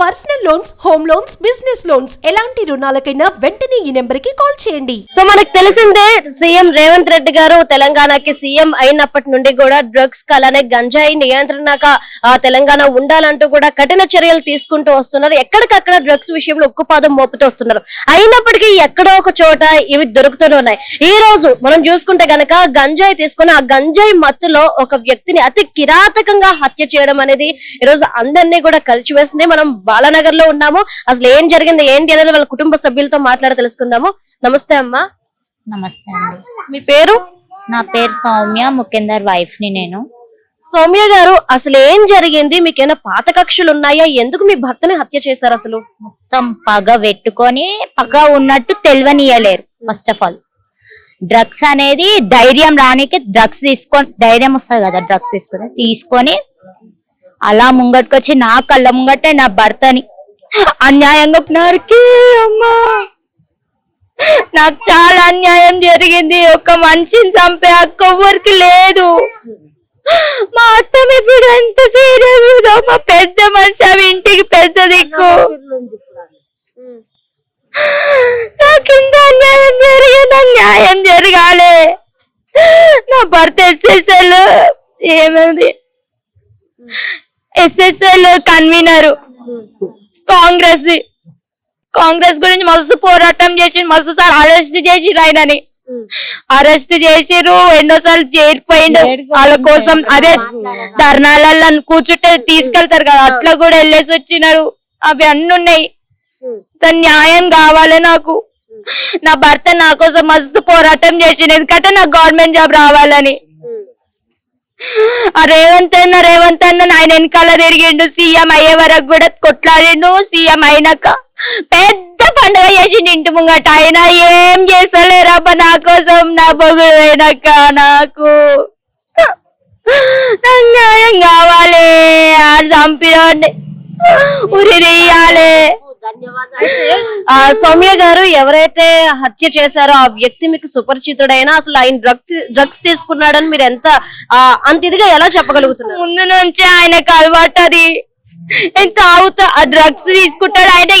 Personal loans home loans business loans. ఎలాంటి రుణాలకైనా వెంటనే ఈ నెంబర్కి కాల్ చేయండి. సో మనకు తెలిసిందే సీఎం రేవంత్ రెడ్డి గారు తెలంగాణకి సీఎం అయినప్పటి నుండి కూడా డ్రగ్స్ అలానే గంజాయి నియంత్రణగా ఆ, తెలంగాణ ఉండాలంటూ కూడా కఠిన చర్యలు తీసుకుంటూ వస్తున్నారు. ఎక్కడికక్కడ డ్రగ్స్ విషయంలో ఉక్కుపాదం మోపుతూ వస్తున్నారు అయినప్పటికీ ఎక్కడో ఒక చోట ఇవి దొరుకుతూనే ఉన్నాయి. ఈ రోజు మనం చూసుకుంటే గనక గంజాయి తీసుకుని ఆ గంజాయి మత్తులో ఒక వ్యక్తిని అతి కిరాతకంగా హత్య చేయడం అనేది ఈ రోజు అందరినీ కూడా కలిసివేస్తుంది మనం బాలానగర్లో ఉన్నాము. అసలు ఏం జరిగింది? ఏంటి అనేది వాళ్ళ కుటుంబ సభ్యులతో మాట్లాడి తెలుసుకుందాము. నమస్తే అమ్మా. నమస్తే అండి. మీ పేరు? నా పేరు సౌమ్య ముఖ్యందర్ వైఫ్ని నేను. సౌమ్య గారు అసలు ఏం జరిగింది? మీకేమైనా పాత కక్షలు ఉన్నాయా? ఎందుకు మీ భర్తని హత్య చేశారు అసలు? మొత్తం పగ పెట్టుకొని పగ ఉన్నట్టు తెలియనియలేరు ఫస్ట్ ఆఫ్ ఆల్ డ్రగ్స్ అనేది ధైర్యం రానికి డ్రగ్స్ తీసుకొని ధైర్యం వస్తుంది కదా డ్రగ్స్ తీసుకొని తీసుకొని అలా ముంగట్టుకొచ్చి నా కళ్ళ ముంగటే నా భర్తని. అన్యాయంగా నరికి అమ్మా. నాకు చాలా అన్యాయం జరిగింది. ఒక మనిషిని చంపే హక్కు ఎవరికి లేదు. మా అత్తమ్మ ఇప్పుడు ఎంత సీరియస్ మా పెద్ద మనిషి ఆమె ఇంటికి పెద్ద దిక్కు. నాకు ఇంత అన్యాయం జరిగింది అన్యాయం జరగాలి. నా భర్త ఎస్ఎస్ఎల్ ఏమైంది? SSL convener. కాంగ్రెస్. కాంగ్రెస్ గురించి మస్తు పోరాటం చేసి మస్తు సార్ అరెస్ట్ చేసి ఆయనని. అరెస్ట్ చేసిరు ఎన్నోసార్లు చేరిపోయిండు వాళ్ళ కోసం అదే ధర్నాలలో కూర్చుంటే తీసుకెళ్తారు కదా అట్లా కూడా వెళ్ళేసి వచ్చినారు. అవి అన్ని ఉన్నాయి. న్యాయం కావాలి నాకు. నా భర్త నా కోసం మస్తు పోరాటం చేసిండు. ఎందుకంటే నాకు గవర్నమెంట్ జాబ్ రావాలని. ఆ రేవంత్ అన్న రేవంత్ అన్న ఆయన వెనకాల తిరిగిండు. సీఎం అయ్యే వరకు కూడా కొట్లాడిండు. సీఎం అయినాక పెద్ద పండుగ చేసిండు ఇంటి ముంగట. ఆయన ఏం చేస్తలేరబ్బ నా కోసం నా బొగుడు అయినాక నాకు. న్యాయం కావాలి ఆడు చంపినోడిని ఉరి తీయాలి. సౌమ్య గారు ఎవరైతే హత్య చేశారో ఆ వ్యక్తి మీకు సుపరిచితుడైనా అసలు ఆయన డ్రగ్స్ డ్రగ్స్ తీసుకున్నాడని మీరు ఎంత అంత ఇదిగా ఎలా చెప్పగలుగుతున్నారు? ముందు నుంచి ఆయనకు అలవాటు అది. ఎంత తాగుతా ఆ డ్రగ్స్ తీసుకుంటాడు. ఆయన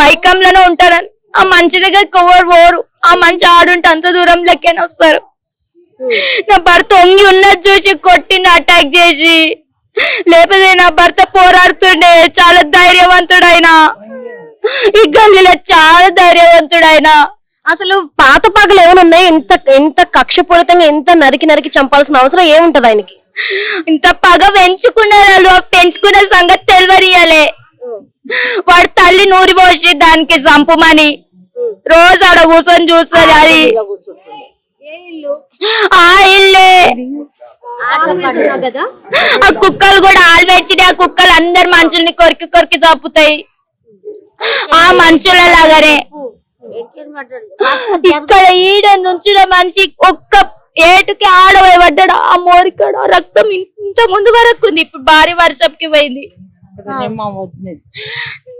మైకంలోనే ఉంటాడని. ఆ మనిషి దగ్గరికి ఎవరు పోరు. ఆ మనిషి ఆడుంటే అంత దూరం లెక్కనే వస్తారు. నా భర్త ఒంగి ఉన్నది చూసి కొట్టిన అటాక్ చేసి. లేకపోతే నా భర్త పోరాడుతుండే. చాలా ధైర్యవంతుడు ఆయన ఈ గల్లీలో చాలా ధైర్యవంతుడు ఆయన అసలు పాత పగలు ఏమైనా ఉన్నాయి? ఇంత ఇంత కక్షపూరితంగా ఇంత నరికి నరికి చంపాల్సిన అవసరం ఏముంటది ఆయనకి? ఇంత పగ పెంచుకున్నారు వాళ్ళు? ఆ పెంచుకునే సంగతి తెలియరియాలే వాడు తల్లి నూరి పోసి దానికి చంపమని. రోజు ఆడ కూర్చొని చూస్తుంది అది. ఆ ఇల్లే. ఆ కుక్కలు కూడా ఆలు పెంచిన ఆ కుక్కలు అందరు మనుషుల్ని కొరికి కొరికి చంపుతాయి. ఆ మనుషుల లాగానే ఇక్కడ ఈడ నుంచి మనిషి ఒక్క ఏటుకి ఆడవై పడ్డాడు. ఆ మోరికాడ ఆ రక్తం ఇంత ముందు వరకు ఉంది. ఇప్పుడు భారీ వర్షంకి పోయింది.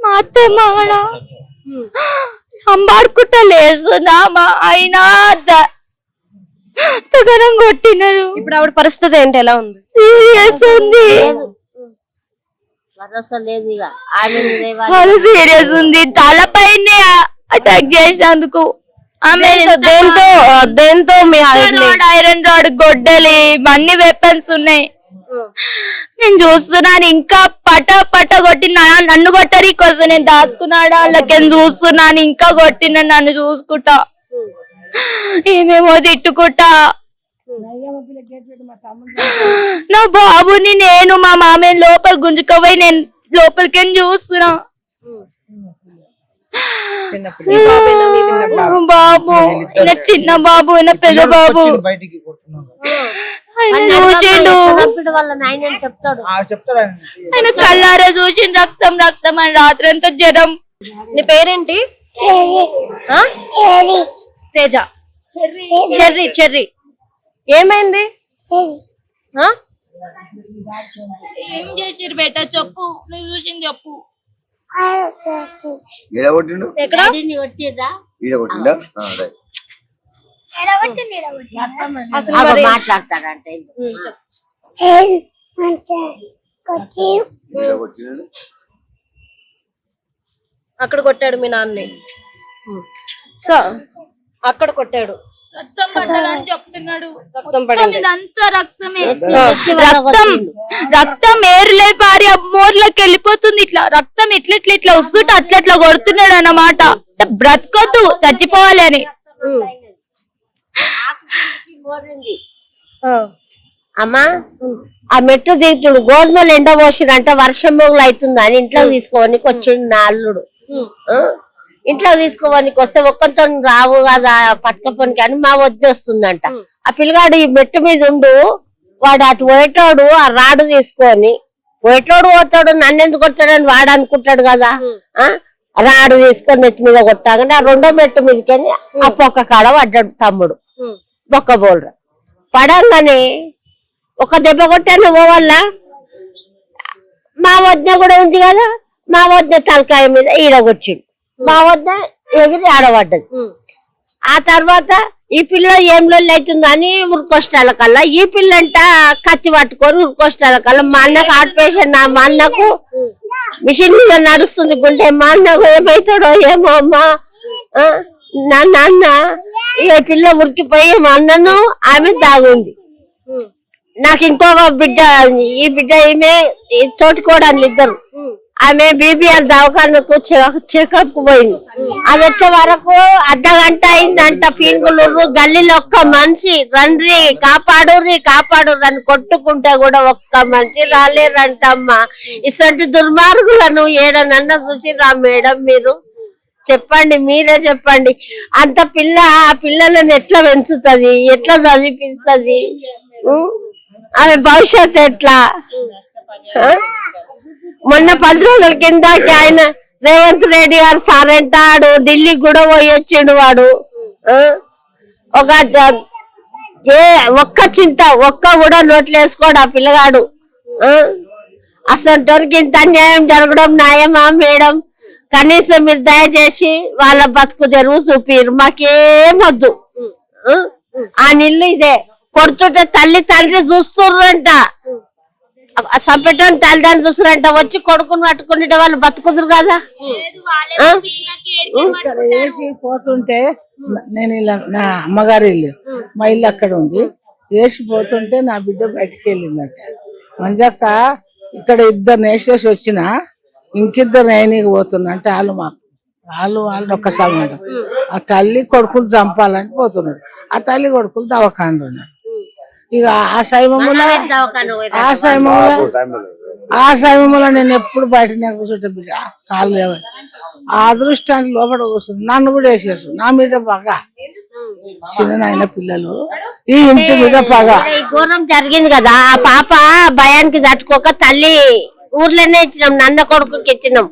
మా అత్తమ్మ అంబాడుకుంటా లేస్తుందా మా అయినా ద- తగనం కొట్టినారు. ఇప్పుడు ఆవిడ పరిస్థితి ఏంటి? ఎలా ఉంది? సీరియస్ ఉంది. భరోసా లేదు ఇక. ఆమె చాలా సీరియస్ ఉంది. తలపైన అటాక్ చేసినందుకు ఆమె దేంతో దేంతో? మీ ఐరన్ రాడ్ గొడ్డలి అన్ని వెపన్స్ ఉన్నాయి. నేను చూస్తున్నాను ఇంకా పట పట కొట్టిన నన్ను కొట్టరి కోసం నేను దాచుకున్నాడా? వాళ్ళకి చూస్తున్నాను ఇంకా కొట్టిన నన్ను చూసుకుంటా. ఏమేమో తిట్టుకుంటా. నా బాబుని నేను మా మామయ్య లోపల గుంజుకపోయి నేను లోపలికి చూస్తున్నా. బాబు నా చిన్న బాబు నా పెద్ద బాబు. చూసిండు. ఆయన. కల్లారా చూసిండు రక్తం రక్తం అని రాత్రి అంతా జ్వరం నీ పేరేంటి? ఆ? తేజ చెర్రీ చెర్రీ. ఏమైంది? ఆ? ఏం చేసిరు బేట? చెప్పు. నువ్వు చూసింది చెప్పు. ఎక్కడ. అసలు మరి మాట్లాడతాడంటే అక్కడ కొట్టాడు మీ నాన్నని సో అక్కడ కొట్టాడు. రక్తం పడ్డదని చెప్తున్నాడు. రక్తం మొత్తం పడింది. ఇదంతా రక్తమే. రక్తం రక్తం ఏర్లే పారి మోర్లోకి వెళ్ళిపోతుంది ఇట్లా. రక్తం ఇట్లా ఇట్లా ఇట్లా వస్తుంటే అట్లా ఇట్లా కొడుతున్నాడు అన్నమాట. బ్రతకొద్దు చచ్చిపోవాలి అని. అమ్మా ఆ మెట్టు దిగుతుడు. గోధుమలు ఎండ పోసిరంట వర్షం మొగులు అవుతుంది అని ఇంట్లో తీసుకోవడానికి వచ్చిండు నా అల్లుడు? ఇంట్లో తీసుకోవడానికి వస్తే ఒక్కరితో రావు కదా పట్టుకపోనికి అని మా వద్ద వస్తుందంట. ఆ పిల్లగాడు ఈ మెట్టు మీద ఉండు వాడు అటు పోయేటోడు ఆ రాడు తీసుకొని పోయేటోడు పోతాడు నన్ను ఎందుకు కొట్టాడని వాడు అనుకుంటాడు కదా. ఆ? రాడు తీసుకొని నెత్తి మీద కొట్టాగానే ఆ రెండో మెట్టు మీదకని ఆ పొక్క కాడ పడ్డాడు తమ్ముడు. బొక్క బోల్ర. పడంగానే ఒక దెబ్బ కొట్టాను వల్ల. మా వద్ద కూడా ఉంది కదా మా వద్ద తలకాయ మీద ఈడగొచ్చిండు మా వద్ద ఎగిరి ఆడబడ్డది. ఆ తర్వాత ఈ పిల్ల ఏం లొల్లి అవుతుందని ఉరికొష్టాల కల్లా ఈ పిల్లంట కత్తి పట్టుకొని ఉరికొష్టాల కల్లా మా అన్నకు ఆపరేషన్ నా మా అన్నకు మిషన్ మీద నడుస్తుంది గుండె మా అన్నకు ఏమైతాడో ఏమో అమ్మా. నాన్న ఈ పిల్ల ఉరికిపోయి మా అన్నను ఆమె దాగుంది. నాకు ఇంకొక బిడ్డ ఈ బిడ్డ ఈమె ఈ తోటికోడలు ఇద్దరు. ఆమె బీబీఆర్ దవాఖానకు చెకప్కు పోయింది. అది వచ్చే వరకు అర్ధ గంట అయిందంట పీనుగులు గల్లీలో ఒక్క మనిషి. రండ్రి కాపాడుర్రి కాపాడు అని కొట్టుకుంటే కూడా ఒక్క మనిషి రాలేరంటమ్మా ఇసంటి దుర్మార్గులను ఏడనన్న చూసిరా మేడం మీరు? చెప్పండి మీరే చెప్పండి. అంత పిల్ల ఆ పిల్లలను ఎట్లా పెంచుతుంది? ఎట్లా చదివిపిస్తుంది? ఆమె భవిష్యత్ ఎట్లా? మొన్న పది రోజుల కింద ఆయన రేవంత్ రెడ్డి గారు సార్ అంటాడు ఢిల్లీ కూడా పోయి వచ్చిండు వాడు. ఒక ఏ ఒక్క చింత ఒక్క కూడా నోట్లు వేసుకోడు ఆ పిల్లగాడు. అసలు ఇంత అన్యాయం జరగడం న్యాయమా మేడం? కనీసం మీరు దయచేసి వాళ్ళ బతుకు తెరువు చూపిరు మాకేమొద్దు ఆ నిల్లు ఇదే. కొడుతుంటే తల్లి తండ్రి చూస్తుర్రంట. సంపెట్టని తల్లిదండ్రులు చూస్తురంట వచ్చి కొడుకుని పట్టుకుని వాళ్ళు బతుకుదురు కదా? వేసి పోతుంటే నేను ఇలా నా అమ్మగారి ఇల్లు మా ఇల్లు అక్కడ ఉంది. వేసి పోతుంటే నా బిడ్డ బయటికి వెళ్ళిందట. మంజక్క ఇక్కడ ఇద్దరు నేసేసి వచ్చిన ఇంకిద్దరు నైనికి పోతున్నా అంటే వాళ్ళు మాకు వాళ్ళు వాళ్ళు ఒక్కసారి మాట ఆ తల్లి కొడుకులు చంపాలని పోతున్నాడు ఆ తల్లి కొడుకులు దవాఖానలు ఉన్నాడు ఇక ఆ సమయంలో ఆ సమయంలో ఆ సమయంలో నేను ఎప్పుడు బయటనే కూర్చుంటే బిడ్డ కాళ్ళు లేవాలి ఆ అదృష్టానికి లోపల కూర్చుంది. నన్ను కూడా వేసేసు నా మీద పగ. చిన్న నాయన పిల్లలు ఈ ఇంటి మీద పగ. ఈ ఘోరం జరిగింది కదా. ఆ పాప భయానికి తట్టుకోక తల్లి ఊర్లోనే ఇచ్చినాం నన్న కొడుకుకి ఇచ్చినాం.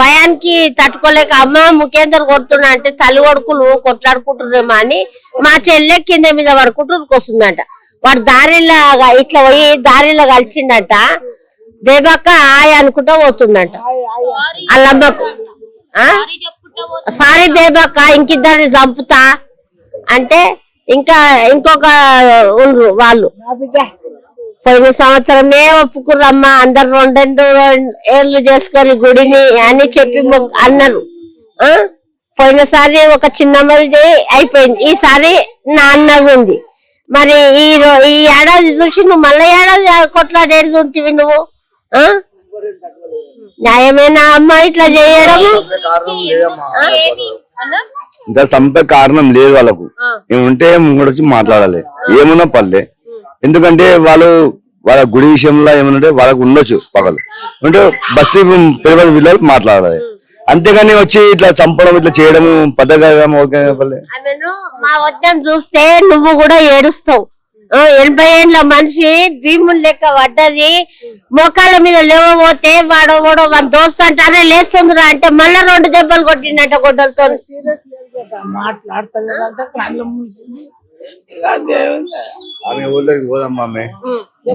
భయానికి తట్టుకోలేక అమ్మ ముఖేందర్ కొడుతున్నా అంటే తల్లి కొడుకులు కొట్లాడుకుంటున్నామా అని మా చెల్లె కింద మీద పడుకుంటూ వస్తుందంట వాడు దారిలో ఇట్లా పోయి దారిలో కలిసిండట. బేబక్క ఆయ అనుకుంటా పోతుందంట వాళ్ళమ్మకు సారీ బేబక్క ఇంకిద్దరిని చంపుతా అంటే ఇంకా ఇంకొక ఉండ్రు వాళ్ళు. పోయిన సంవత్సరమే ఒప్పుకుర్రమ్మా అందరు రెండెండు ఏళ్ళు చేసుకొని గుడిని అని చెప్పి అన్నారు. పోయినసారి ఒక చిన్నమ్మది అయిపోయింది. ఈసారి నా అన్నది ఉంది మరి ఈ ఈ ఏడాది చూసి నువ్వు మళ్ళీ ఏడాది కొట్లాడేది ఉంటివి నువ్వు ఆ? న్యాయమేనా అమ్మ ఇట్లా లేదమ్మా. ఇంకా చంపే కారణం లేదు వాళ్ళకు. ఏముంటే ముంగడు వచ్చి మాట్లాడాలి. ఏమున్నా పర్లే. ఎందుకంటే వాళ్ళు వాళ్ళ గుడి విషయంలో ఏమన్నా వాళ్ళకు ఉండొచ్చు పగలు. అంటే బస్తీ పిల్లల పిల్లలు మాట్లాడాలి. అంతేగాని వచ్చి ఇట్లా చంపడం ఇట్లా చేయడం ఆమెను మా వద్దని చూస్తే నువ్వు కూడా ఏడుస్తావు. ఎనభై ఏళ్ళ మనిషి భీముని లెక్క పడ్డది. మోకాళ్ళ మీద లేవబోతే వాడు వాడు మన దోస్తు అంటారే లేస్తుందిరా అంటే మళ్ళా రెండు దెబ్బలు కొట్టిండట గొడ్డలతో. ఆమె ఊళ్ళోకి పోదమ్మా ఆమె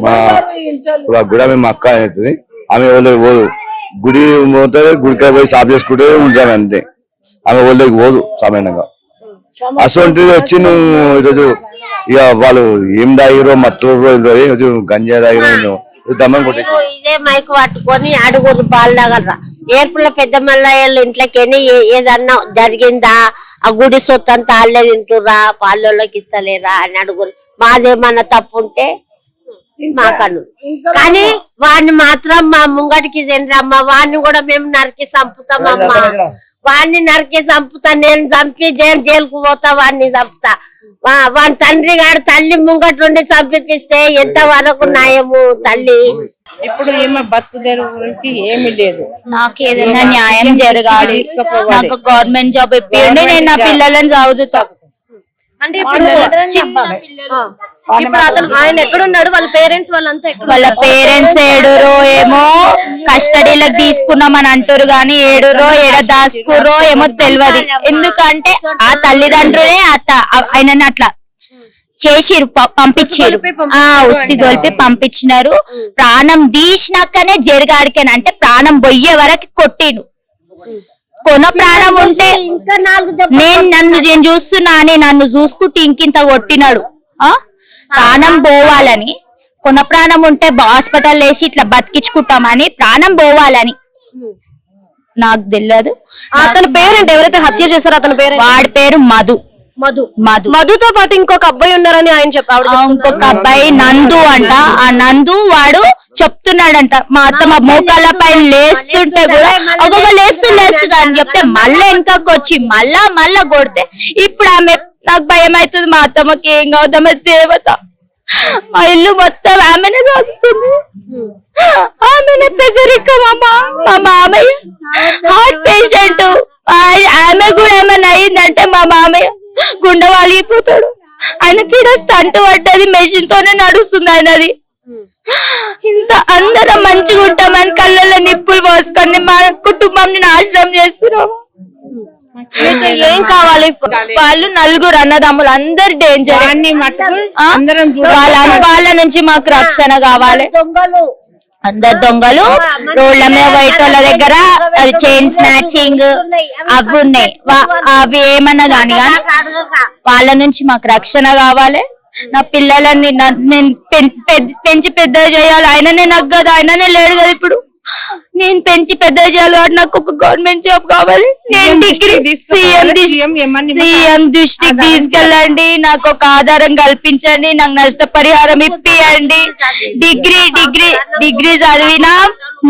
మా గుడి మా అక్క అవుతుంది ఆమె ఊళ్ళోకి పోదు. గుడి పోతే గుడికాయ పోయి సాఫ్ చేసుకుంటే ఉంటాము అంతే. ఆమె ఊళ్ళోకి పోదు సామాన్యంగా. అటువంటిది వచ్చి నువ్వు ఈరోజు ఇక వాళ్ళు ఏం తాగిరో మత్తు ఈరోజు గంజా తాగిరో దమ్మని కొట్టేసి ఇదే మైకు పట్టుకొని అడుగురు బాల్ ఏర్పుల పెద్ద మల్లయ్యలు ఇంట్లోకి వెళ్ళి ఏదన్నా జరిగిందా? ఆ గుడి సొత్తు అంతా వాళ్ళే తింటురా పాలోళ్ళకి ఇస్తలేరా అని అడుగురు మాదేమన్నా తప్పు ఉంటే మాకను కానీ వాడిని మాత్రం మా ముంగటికి తినరమ్మా వాడిని కూడా మేము నరికి చంపుతామమ్మా. వాడిని నరికి చంపుతా నేను చంపి జైలు జైలుకు పోతా వాడిని చంపుతా. వా- వాని తండ్రి గారు తల్లి ముంగటి నుండి చంపిపిస్తే ఎంత వరకు న్యాయము తల్లి? ఇప్పుడు ఈమె బతుకుదేరు గురించి ఏమీ లేదు. నాకు ఏదైనా న్యాయం జరగాలి. నాకు గవర్నమెంట్ జాబ్ ఇప్పియండి నేను నా పిల్లలను చదువుతా. అంటే ఇప్పుడు అతను ఆయన ఎక్కడున్నాడు? వాళ్ళ పేరెంట్స్ వాళ్ళంతా ఎక్కడ వాళ్ళ పేరెంట్స్ ఏడురో ఏమో కస్టడీలకు తీసుకున్నామని అంటారు గాని ఏడురో ఏడ దాచుకుర్రో ఏమో తెలియదు ఎందుకంటే ఆ తల్లిదండ్రులే అత ఆయనని అట్లా చేసిరు పంపించిరు ఆ ఉసి గొలిపి పంపించినారు. ప్రాణం తీసినాకనే జరిగాడికని అంటే ప్రాణం పోయే వరకు కొట్టిను కొన ప్రాణం ఉంటే నేను నన్ను నేను చూస్తున్నా అని నన్ను చూసుకుంటూ ఇంకింత కొట్టినాడు. ఆ? ప్రాణం పోవాలని. కొన ప్రాణం ఉంటే హాస్పిటల్ వేసి ఇట్లా బతికించుకుంటామని ప్రాణం పోవాలని. నాకు తెలియదు అతని పేరెంట్? ఎవరైతే హత్య చేశారో అతని పేరు వాడి పేరు మధు. మధు. మధు. మధుతో పాటు ఇంకొక అబ్బాయి ఉన్నారని ఆయన చెప్పాడు ఇంకొక అబ్బాయి నందు అంట. ఆ నందు వాడు చెప్తున్నాడంట మా అత్త మా మోకాళ్ళ పైన లేస్తుంటే కూడా ఒక్కొక్క లేస్తు లేస్తుంది అని చెప్తే మళ్ళా ఇంకొక వచ్చి మళ్ళా మళ్ళా కొడితే ఇప్పుడు ఆమె నాకు భయం అవుతుంది. మా అత్తమ్మకి ఏం కావద్దామ దేవత. మా ఇల్లు మొత్తం ఆమెనే దాచుతుంది ఆమెనే పెద్దరికం అమ్మా మా మామయ్య. హార్ట్ పేషెంట్ ఆమె కూడా ఏమైనా అయిందంటే మా మామయ్య గుండె వాలిపోతాడు. ఆయనకి ఈడ స్టంట్ పడ్డది మెషిన్ తోనే నడుస్తుంది ఆయనది. ఇంత అందరం మంచిగా ఉంటామని కళ్ళల్లో నిప్పులు పోసుకొని మా కుటుంబంని నాశనం చేస్తున్నాము మీకు ఏం కావాలి? వాళ్ళు నలుగురు అన్నదమ్ములు అందరు డేంజర్ అన్ని మట్టుకు అందరం వాళ్ళ వాళ్ళ నుంచి మాకు రక్షణ కావాలి. దొంగలు. అందరు దొంగలు రోడ్ల మీద వైట్ వాళ్ళ దగ్గర అవి చైన్ స్నాచింగ్ అవి ఉన్నాయి. అవి ఏమన్నా గాని గాని వాళ్ళ నుంచి మాకు రక్షణ కావాలి. నా పిల్లలని నేను పెంచి పెద్ద చేయాలి. ఆయననే నాకు కదా ఆయననే లేడు కదా ఇప్పుడు. నేను పెంచి పెద్ద చేయాలి. కాబట్టి నాకు ఒక గవర్నమెంట్ జాబ్ కావాలి. నేను డిగ్రీ సీఎం దృష్టికి తీసుకెళ్ళండి. నాకు ఒక ఆధారం కల్పించండి. నాకు నష్టపరిహారం ఇప్పియండి. డిగ్రీ డిగ్రీ డిగ్రీ చదివినా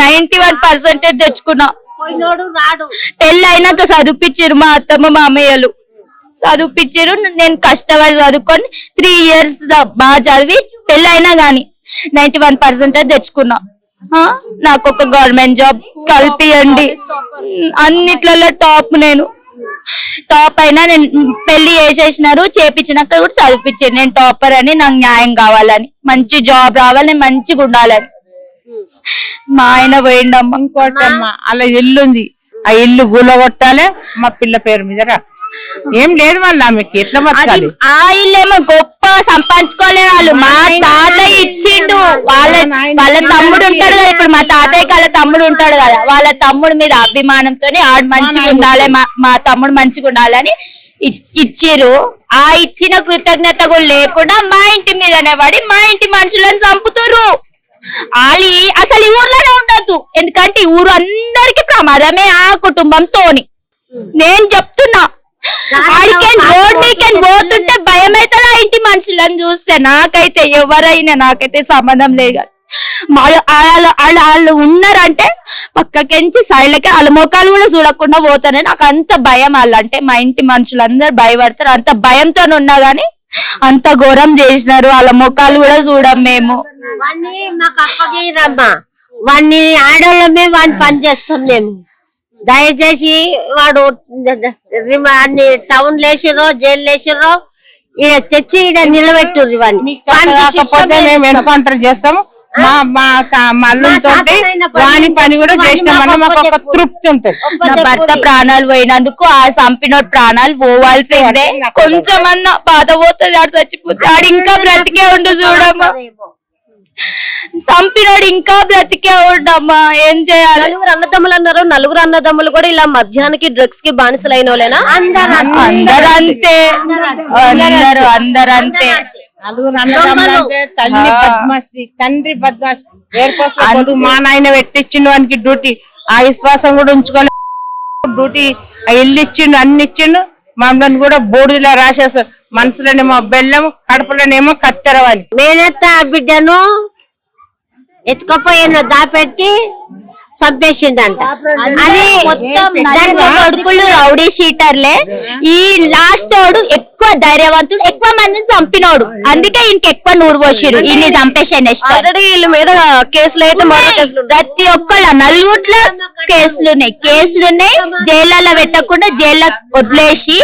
నైన్టీ వన్ పర్సెంటేజ్ తెచ్చుకున్నా. పెళ్ళి అయినాక చదివిపించారు మా అత్తమ్మ మామయ్యలు చదివిపించారు నేను కష్టపడి చదువుకొని త్రీ ఇయర్స్ బాగా చదివి పెళ్ళి అయినా గాని నైన్టీ వన్ పర్సెంటేజ్ తెచ్చుకున్నా. నాకు ఒక గవర్నమెంట్ జాబ్ కల్పియండి. అన్నిట్లలో టాప్ నేను. టాప్ అయినా నేను పెళ్ళి చేసేసినారు చేపించినాక కూడా చదివించారు నేను టాపర్ అని నాకు న్యాయం కావాలని. మంచి జాబ్ రావాలి నేను మంచిగా ఉండాలని. మా ఆయన పోయిండమ్మ. ఇంకోటి అలా ఇల్లు ఉంది ఆ ఇల్లు గులగొట్టాలి మా పిల్ల పేరు మీద రా. ఏం లేదు మళ్ళీ ఆమెకి. ఎట్లా బతకాలి? ఆ ఇల్లేమో గొప్ప సంపాదించుకోలే వాళ్ళు. మా తాతయ్య ఇచ్చిండు. వాళ్ళ వాళ్ళ తమ్ముడు ఉంటాడు కదా ఇప్పుడు మా తాతయ్య వాళ్ళ తమ్ముడు ఉంటాడు కదా వాళ్ళ తమ్ముడు మీద అభిమానంతోనే ఆడు మంచిగా ఉండాలి మా మా తమ్ముడు మంచిగా ఉండాలని ఇచ్- ఇచ్చిర్రు. ఆ ఇచ్చిన కృతజ్ఞత కూడా లేకుండా మా ఇంటి మీదనే పడి మా ఇంటి మనుషులను చంపుతుర్రు. వాళ్ళు అసలు ఈ ఊర్లోనే ఉండొద్దు. ఎందుకంటే ఊరు అందరికి ప్రమాదమే ఆ కుటుంబంతోని. నేను చెప్తున్నా రోడ్ మీదకి పోతుంటే భయం అవుతుంది ఇంటి మనుషులను చూస్తే? నాకైతే ఎవరైనా నాకైతే సంబంధం లేదు. వాళ్ళ వాళ్ళ వాళ్ళ- వాళ్ళు ఉన్నారంటే పక్కకెంచి సైడ్లకి వాళ్ళ ముఖాలు కూడా చూడకుండా పోతానే. నాకు అంత భయం వాళ్ళంటే మా ఇంటి మనుషులందరూ భయపడతారు. అంత భయంతో ఉన్నా గానీ అంత ఘోరం చేసినారు. వాళ్ళ ముఖాలు కూడా చూడం మేము. వాణ్ణి మాకు అప్పగిరమ్మా వాణ్ణి ఆడోళ్ళమే వాడిని పని చేస్తాం మేము. దయచేసి వాడు వాడిని టౌన్ లేచిరో జైలు లేచిరో తెచ్చి నిలబెట్టుర్రు శిక్ష కాకపోతే మేము ఎన్కౌంటర్ చేస్తాము. మా మా పని వాని పని కూడా మాకు ఒక. తృప్తి ఉంటది. నా భర్త ప్రాణాలు పోయినందుకు ఆ చంపినోడు ప్రాణాలు పోవాల్సిందే. కొంచెమన్నా బాధ పోతుంది ఆడు చచ్చిపోతే. ఆడు ఇంకా బ్రతికే ఉండు చూడమ్మా. చంపినాడు ఇంకా బ్రతికే ఉండమ్మా ఏం చేయాలి? నలుగురు అన్నదమ్ములు అన్నారు నలుగురు అన్నదమ్ములు కూడా ఇలా మధ్యాహ్నానికి డ్రగ్స్కి బానిసలైన వాళ్ళేనా? అందరు అంతే. అందరు అందరు అంతే నలుగురు తల్లి బద్మాసి తండ్రి ఏర్పాటు మా నాయన పెట్టించిన వానికి డ్యూటీ. ఆ విశ్వాసం కూడా ఉంచుకోలేదు డ్యూటీ ఆ ఇల్లు ఇచ్చిండు అన్ని ఇచ్చిండు. మమ్మల్ని కూడా బూడిదలో రాసేస్తారు. మనసులోనేమో బెల్లం కడుపులోనేమో కత్తెరవని మేనత్త ఆ బిడ్డను ఎత్తుకపోయిన దాపెట్టి చంపేసిండంట. అది మొత్తం కొడుకులు రౌడీ షీటర్లే. ఈ లాస్ట్ తోడు ఎక్కువ ధైర్యవంతుడు ఎక్కువ మందిని చంపినోడు. అందుకే ఇంక ఎక్కువ నూరు పోసిరు ఇన్ని చంపేసే నెక్స్ట్. ఆల్రెడీ వీళ్ళ మీద కేసులు అయితే మరో కేసులు ఉన్నాయి. ప్రతి ఒక్కరు నలుగుట్ల కేసులున్నాయి కేసులున్నాయి జైళ్ళలో పెట్టకుండా జైల్లో వదిలేసి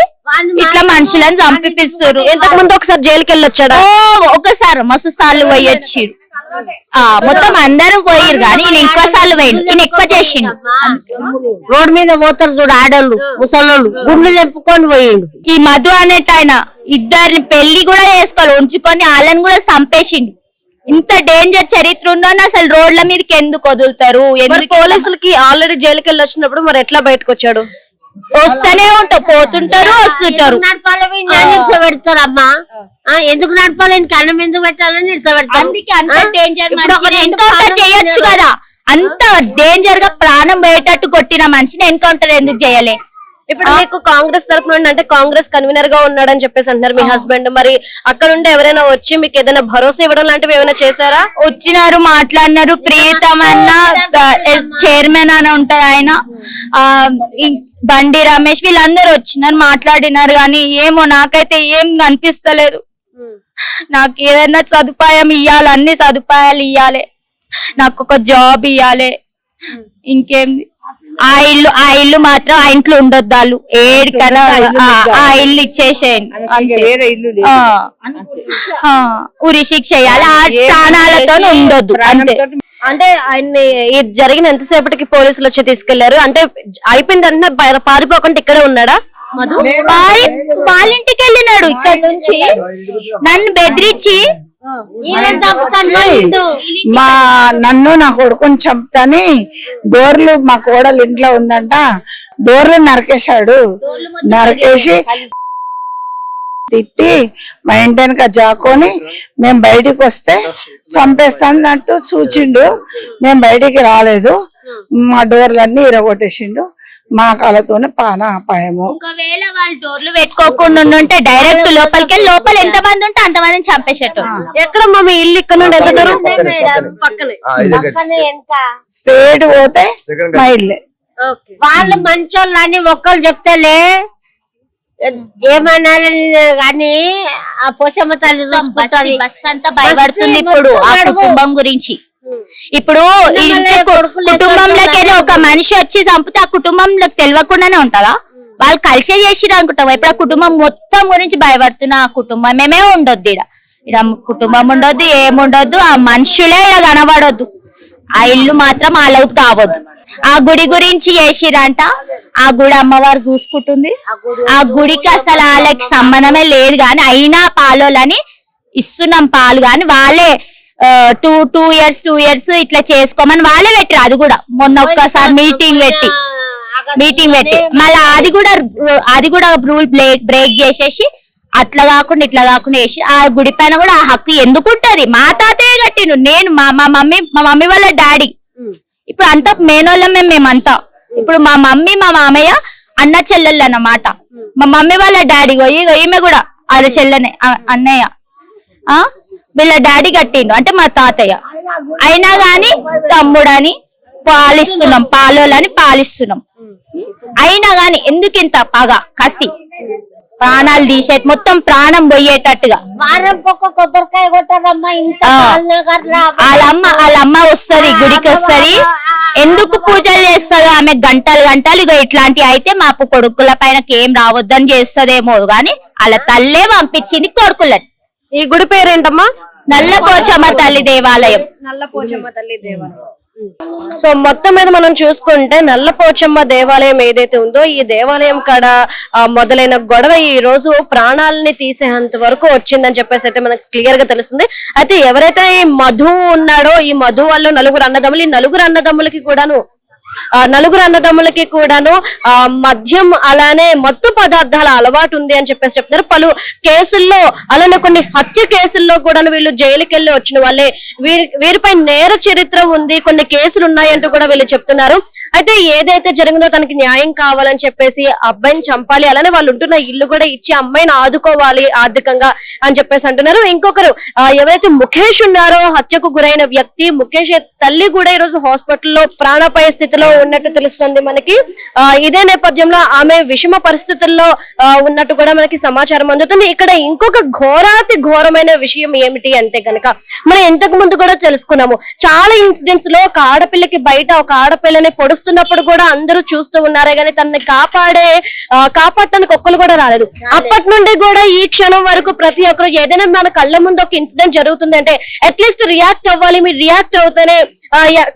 ఇట్లా మనుషులను చంపిపిస్తారు ఇంతకు ముందు ఒకసారి జైలుకి వెళ్ళి వచ్చాడా ఓ ఒకసారి మస్తు సార్లు పోయొచ్చిరు ఆ మొత్తం అందరూ పోయిరు కానీ ఈయన ఎక్కువ సార్లు పోయిండు. ఈయన ఎక్కువ చేసిండు. రోడ్ మీద పోతారు చూడు ఆడోళ్ళు ముసలోళ్ళు గుండ్లు చెప్పుకొని పోయిండు. ఈ మధు అనేట ఆయన ఇద్దరిని పెళ్ళి కూడా చేసుకోవాలి ఉంచుకొని వాళ్ళని కూడా చంపేసిండు. ఇంత డేంజర్ చరిత్ర ఉందని అసలు రోడ్ల మీదకి ఎందుకు వదులుతారు? ఎందుకు పోలీసులకి ఆల్రెడీ జైలుకి వెళ్ళి వచ్చినప్పుడు మరి ఎట్లా బయటకు వచ్చాడు వస్తూనే ఉంటారు పోతుంటారు వస్తుంటారు. నడపాలి? నిడిచబెడతారు అమ్మా ఆ, ఎందుకు నడపాలి? అన్నం ఎందుకు పెట్టాలని ఎన్కౌంటర్ కాళ్ళు చేయొచ్చు కదా. అంత డేంజర్గా ప్రాణం పోయేటట్టు కొట్టిన మనిషిని ఎన్కౌంటర్ ఎందుకు చేయలే? ఇప్పుడు మీకు కాంగ్రెస్ తరపు నుండి అంటే కాంగ్రెస్ కన్వీనర్గా ఉన్నాడని చెప్పేసి అంటున్నారు మీ హస్బెండ్ మరి అక్కడ నుండి ఎవరైనా వచ్చి మీకు ఏదైనా భరోసా ఇవ్వడం లాంటివి ఏమైనా చేశారా? వచ్చినారు మాట్లాడినారు ప్రియతమ అన్న చైర్మన్ అని ఉంటారు ఆయన. బండి రమేష్ వీళ్ళందరూ వచ్చినారు మాట్లాడినారు. కానీ ఏమో నాకైతే ఏం కనిపిస్తలేదు. నాకు ఏదైనా సదుపాయం ఇయ్యాలి అన్ని సదుపాయాలు ఇయ్యాలి. నాకు ఒక జాబ్ ఇయ్యాలి. ఇంకేంది? ఆ ఇల్లు ఆ ఇల్లు మాత్రం ఆ ఇంట్లో ఉండొద్దు వాళ్ళు ఏడికైనా ఆ- ఇల్లు ఇచ్చేసేయండి. అంతే. వేరే ఇల్లు లేదు. ఆ. ఆ, ఉరి శిక్ష చేయాలి. ఆ ప్రాణాలతో ఉండొద్దు. అంతే. అంటే ఆయన్ని ఇది జరిగిన ఎంతసేపటికి పోలీసులు వచ్చి తీసుకెళ్ళారు. అంటే అయిపోయింది అంటే పారిపోకుండా ఇక్కడే ఉన్నాడా? వాళ్ళ ఇంటికి వెళ్ళినాడు. ఇక్కడ నుంచి నన్ను బెదిరించి. మా నన్ను నా కొడుకుని చంపుతాని డోర్లు మా కోడలు ఇంట్లో ఉందంట. డోర్లు నరికేశాడు. నరికేసి తిట్టి మా ఇంటి వెనక జాకొని మేము బయటికి వస్తే చంపేస్తానట్టు సూచిండు. మేము బయటికి రాలేదు. మా డోర్లన్నీ ఇరగొట్టేసిండు. మా కళతోనే పాన అపాయము ఒకవేళ వాళ్ళు డోర్లు పెట్టుకోకుండా ఉంటే డైరెక్ట్ లోపలికి వెళ్ళి లోపల ఎంత మంది ఉంటే అంత మందిని చంపేసేట్టు ఎక్కడమ్మా మీ ఇల్లు ఇక్కడ నుండి ఎంత దూరం? స్ట్రేట్ పోతే మా ఇల్లే. ఓకే. వాళ్ళు మంచోళ్ళు అని ఒక్కరు చెప్తేలే ఏమనాలని కానీ ఆ పోషమ్మ తల్లి బస్ అంతా భయపడుతుంది ఇప్పుడు ఆ. కుటుంబం గురించి. ఇప్పుడు ఇంటి కుటుంబంలో కు- కొడుకులు కుటుంబంలోకి ఒక మనిషి వచ్చి చంపితే ఆ కుటుంబంలోకి తెలియకుండానే ఉంటదా? వాళ్ళు కలిసే చేసిరు అనుకుంటాం. ఇప్పుడు ఆ కుటుంబం మొత్తం గురించి భయపడుతున్న ఆ కుటుంబం మేమే ఉండొద్దు ఇడ ఇడ కుటుంబం ఉండొద్దు ఏముండొద్దు ఆ మనుషులే ఈడ కనబడొద్దు. ఆ ఇల్లు మాత్రం అలౌట్ కావద్దు. ఆ గుడి గురించి చేసిరంట ఆ గుడి అమ్మవారు చూసుకుంటుంది. ఆ గుడికి అసలు వాళ్ళకి సంబంధమే లేదు గాని అయినా పాలోలని ఇస్తున్నాం పాలు గాని వాళ్ళే two two years two years ఇట్లా చేసుకోమని వాళ్ళే పెట్టారు అది కూడా. మొన్న ఒక్కసారి మీటింగ్ పెట్టి. మీటింగ్ పెట్టి. మళ్ళీ అది కూడా అది కూడా రూల్ బ్రేక్ బ్రేక్ చేసేసి అట్లా కాకుండా ఇట్లా కాకుండా వేసి ఆ గుడి పైన కూడా ఆ హక్కు ఎందుకు ఉంటది? మా తాతయ్య కట్టిండు నేను మా మా మమ్మీ మా మమ్మీ వాళ్ళ డాడీ. ఇప్పుడు అంతా మేనోళ్ళమే మేమంతా. ఇప్పుడు మా మమ్మీ మా మామయ్య అన్న చెల్లెళ్ళు అన్నమాట. మా మమ్మీ వాళ్ళ డాడీ ఈమె కూడా వాళ్ళ చెల్లెనే అన్నయ్య. ఆ? వీళ్ళ డాడీ కట్టిండు. అంటే మా తాతయ్య. అయినా గాని తమ్ముడని పాలిస్తున్నాం. పాలోలని పాలిస్తున్నాం. అయినా గాని ఎందుకు ఇంత పగ కసి. ప్రాణాలు తీసే మొత్తం ప్రాణం పోయేటట్టుగా. కొబ్బరికాయ. వాళ్ళమ్మ వాళ్ళమ్మ వస్తది గుడికి వస్తది. ఎందుకు పూజలు చేస్తారు ఆమె? గంటలు గంటలు ఇగో ఇట్లాంటి అయితే మా పు- కొడుకుల పైన ఏం రావద్దని చేస్తదేమో గాని వాళ్ళ తల్లే పంపించింది కొడుకులని. ఈ గుడి పేరేంటమ్మా? నల్ల పోచమ్మ తల్లి దేవాలయం. నల్ల పోచమ్మ తల్లి దేవాలయం. సో మొత్తం మీద మనం చూసుకుంటే నల్ల పోచమ్మ దేవాలయం ఏదైతే ఉందో ఈ దేవాలయం కాడ మొదలైన గొడవ ఈ రోజు ప్రాణాలని తీసేంత వరకు వచ్చిందని చెప్పేసి అయితే మనకు క్లియర్గా తెలుస్తుంది. అయితే ఎవరైతే ఈ మధు ఉన్నాడో ఈ మధు వాళ్ళు నలుగురు అన్నదమ్ములు ఈ నలుగురు అన్నదమ్ములకి కూడాను నలుగురు అన్నదమ్ములకి కూడాను ఆ మద్యం అలానే మత్తు పదార్థాల అలవాటు ఉంది అని చెప్పేసి చెప్తున్నారు. పలు కేసుల్లో అలానే కొన్ని హత్య కేసుల్లో కూడా వీళ్ళు జైలుకి వెళ్ళి వచ్చిన వాళ్ళే. వీరి వీరిపై నేర చరిత్ర ఉంది కొన్ని కేసులు ఉన్నాయంటూ కూడా వీళ్ళు చెప్తున్నారు. అయితే ఏదైతే జరిగిందో తనకి న్యాయం కావాలని చెప్పేసి అబ్బాయిని చంపాలి అలానే వాళ్ళు ఉంటున్న ఇల్లు కూడా ఇచ్చి అమ్మాయిని ఆదుకోవాలి ఆర్థికంగా అని చెప్పేసి అంటున్నారు. ఇంకొకరు ఎవరైతే ముఖేష్ ఉన్నారో హత్యకు గురైన వ్యక్తి ముఖేష్ తల్లి కూడా ఈ రోజు హాస్పిటల్లో ప్రాణాపాయ స్థితిలో ఉన్నట్టు తెలుస్తుంది మనకి. ఇదే నేపథ్యంలో ఆమె విషమ పరిస్థితుల్లో ఉన్నట్టు కూడా మనకి సమాచారం అందుతుంది. ఇక్కడ ఇంకొక ఘోరాతి ఘోరమైన విషయం ఏమిటి అంటే గనక మనం ఇంతకు ముందు కూడా తెలుసుకున్నాము. చాలా ఇన్సిడెంట్స్లో ఒక ఆడపిల్లకి బయట ఒక ఆడపిల్లని పొడుస్తున్నప్పుడు కూడా అందరూ చూస్తూ ఉన్నారే గానీ తనని కాపాడే కాపాడటానికి ఒక్కరు కూడా రాలేదు. అప్పటి నుండి కూడా ఈ క్షణం వరకు ప్రతి ఒక్కరు ఏదైనా మన కళ్ళ ముందు ఒక ఇన్సిడెంట్ జరుగుతుంది అంటే అట్లీస్ట్ రియాక్ట్ అవ్వాలి. మీరు రియాక్ట్ అవుతేనే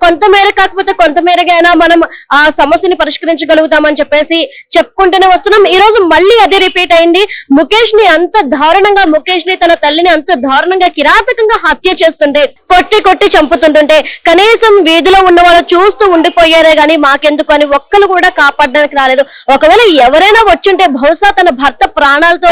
కొంత మేర కాకపోతే కొంత మేరకైనా మనం ఆ సమస్యని పరిష్కరించగలుగుతామని చెప్పేసి చెప్పుకుంటూనే వస్తున్నాం. ఈ రోజు మళ్ళీ అదే రిపీట్ అయింది. ముఖేష్ని అంత దారుణంగా ముఖేష్ని తన తల్లిని అంత దారుణంగా కిరాతకంగా హత్య చేస్తుంటే కొట్టి కొట్టి చంపుతుంటుంటే కనీసం వీధిలో ఉన్న వాళ్ళు చూస్తూ ఉండిపోయారే గాని మాకెందుకు అని ఒక్కరు కూడా కాపాడడానికి రాలేదు. ఒకవేళ ఎవరైనా వచ్చుంటే బహుశా తన భర్త ప్రాణాలతో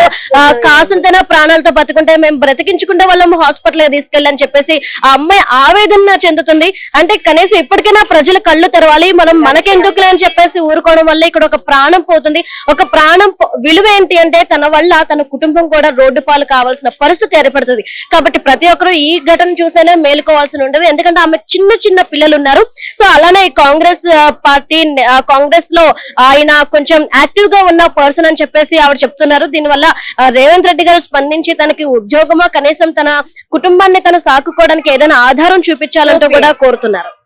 కాసంతైనా ప్రాణాలతో బతుకుంటే మేము బ్రతికించుకుంటే వాళ్ళము హాస్పిటల్ తీసుకెళ్ళని చెప్పేసి ఆ అమ్మాయి ఆవేదన చెందుతుంది. అంటే కనీసం ఇప్పటికైనా ప్రజల కళ్ళు తెరవాలి. మనం మనకెందుకులే అని చెప్పేసి ఊరుకోవడం వల్ల ఇక్కడ ఒక ప్రాణం పోతుంది. ఒక ప్రాణం విలువ ఏంటి అంటే తన వల్ల తన కుటుంబం కూడా రోడ్డు పాలు కావాల్సిన పరిస్థితి ఏర్పడుతుంది. కాబట్టి ప్రతి ఒక్కరు ఈ ఘటన చూసేనే మేలుకోవాల్సి ఉంటుంది. ఎందుకంటే ఆమె చిన్న చిన్న పిల్లలు ఉన్నారు సో అలానే కాంగ్రెస్ పార్టీ కాంగ్రెస్లో ఆయన కొంచెం యాక్టివ్గా ఉన్న పర్సన్ అని చెప్పేసి ఆవిడ చెప్తున్నారు. దీనివల్ల రేవంత్ రెడ్డి గారు స్పందించి తనకి ఉద్యోగమో కనీసం తన కుటుంబాన్ని తను సాకుకోవడానికి ఏదైనా ఆధారం చూపించాలంటూ కూడా కోరుతున్నారు. rato